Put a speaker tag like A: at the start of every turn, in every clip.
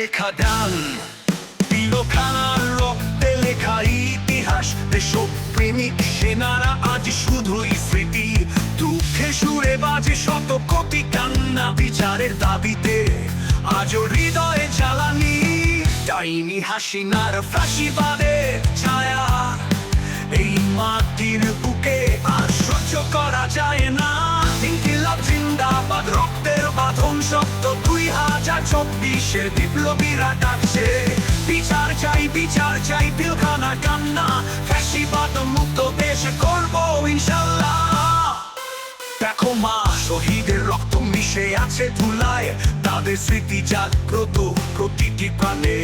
A: লেখা দান পিলখানার রক্তে লেখা ইতিহাস দেশক প্রেমিক সেনারা আজ শুধুই স্মৃতি। দুঃখে সুরে বাজে শত কোটি কান্না বিচারের দাবিতে। আজও হৃদয়ে জ্বালানি, ডাইনি হাসিনার ফাঁসিবাদের ছায়া। চব্বিশের বিপ্লবীরা ডাকছে। বিচার চাই বিচার চাই, পিলখানা কান্না। ফ্যাসিবাদ মুক্ত দেশ করব ইনশাল্লাহ। দেখো মা, শহীদের রক্ত মিশে আছে ধুলায়। তাদের স্মৃতি জাগ্রত প্রতিটি প্রাণে।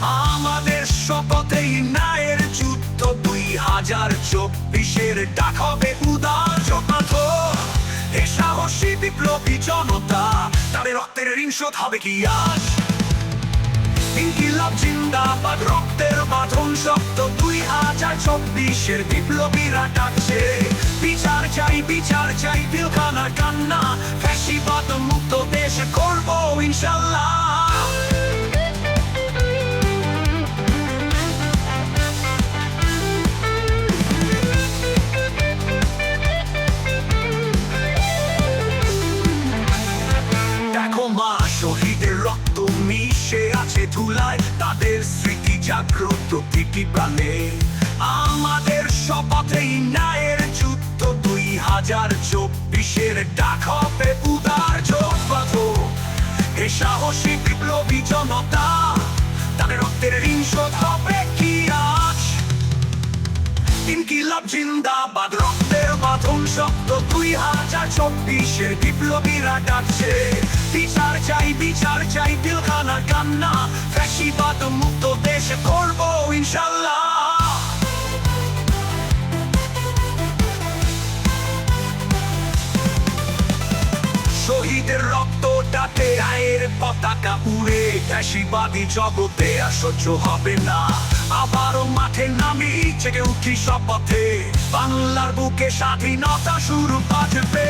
A: আমাদের শপথেই নায়ের যুদ্ধ দুই হাজার চব্বিশের ডাক হবে উদার জগত এ সাহসী বিপ্লবী জনতা তাদের রক্তের ঋণ শোধ হবে কি আজ? ইনকিলাব জিন্দাবাদ, রক্তের বাঁধন শক্ত দুই হাজার চব্বিশের বিপ্লবীরা ডাকছে। বিচার চাই বিচার চাই পিলখানা কান্না। ফ্যাসিবাদ মুক্ত দেশ করব ইনশাল্লাহ। ধুলায় তাদের স্মৃতি জাগ্রত প্রতিটি প্রাণে। আমাদের শপথেই ন্যায়ের যুদ্ধ দুই হাজার চব্বিশের ডাক হবে উদার এ সাহসী বিপ্লবী জনতা, তাদের রক্তের ঋণ শোধ হবে। ইনকিলাব জিন্দাবাদ? রক্তের বাঁধন শব্দ দুই হাজার চব্বিশে বিপ্লবীরা ডাকছে বিচার চাই বিচার চাই, দিলখানা কান্না। ফ্যাসিবাদ মুক্ত দেশ ফ্যাসিবাদী জগতে সহ্য হবে না। আবারও মাঠে নামি জেগে উঠি শপথে বাংলার বুকে স্বাধীনতা শুরু বাজবে।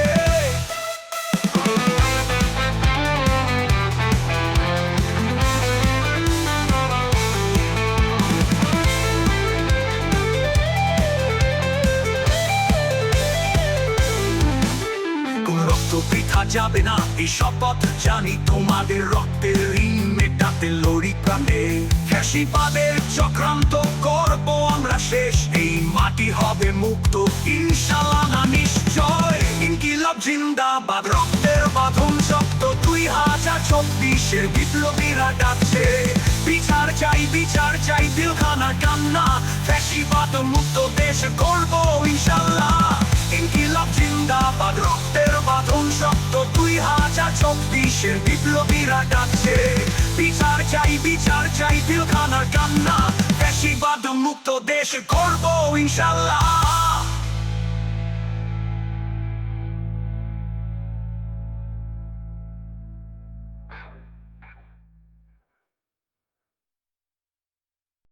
A: যাবে না, এই শপথ জানি তোমাদের রক্তের। মেটাতে লড়ি প্রাণে ফ্যাসিবাদের চক্রান্ত করব আমরা শেষ। এই মাটি হবে মুক্ত ইনশাল্লাহ না নিশ্চয়। ইনকিলাব জিন্দাবাদ, রক্তের বাঁধন শক্ত, দুই হাজার চব্বিশের বিপ্লবীরা ডাকছে বিচার চাই বিচার চাই, দিলখানা কান্না। ফ্যাসিবাদ মুক্ত দেশ করব ইনশাল্লাহ ইনকিলাব জিন্দাবাদ, রক্তের বাঁধন শক্ত, দুই হাজার চব্বিশের বিপ্লবীরা ডাকছে বিচার চাই বিচার চাই দিলখানার কান্না। বেশি বাদ মুক্ত দেশ করব ইনশাল্লাহ।